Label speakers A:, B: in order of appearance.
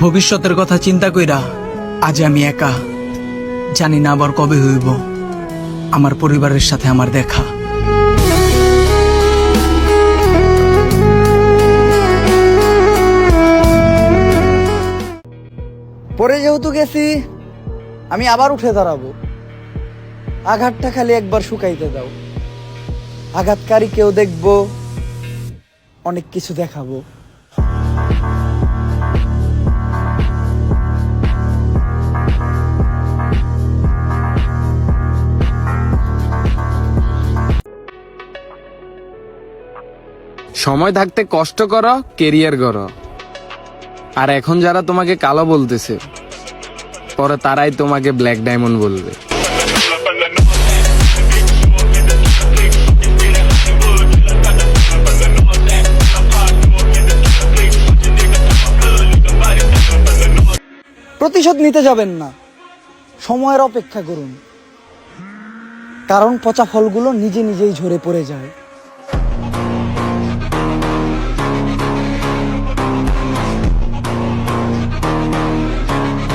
A: ভবিষ্যতের কথা চিন্তা কইরা আজ আমি একা। জানি না আবার কবে হইব। আমার পরিবারের সাথে আমার দেখা।
B: পরে যেহেতু গেছি, আমি আবার উঠে দাঁড়াবো। আঘাতটা খালি একবার শুকাইতে দাও। আঘাতকারী কেউ দেখব, অনেক কিছু দেখাবো।
C: সময় থাকতে কষ্ট করো কেরিয়ার করো আর এখন যারা তোমাকে কালো বলতেছে, পরে তারাই তোমাকে ব্ল্যাক ডায়মন্ড বলবে।
B: প্রতিশোধ নিতে যাবেন না। সময়ের অপেক্ষা করুন। কারণ পচা ফলগুলো নিজে নিজেই ঝরে পড়ে যায়। Thank you.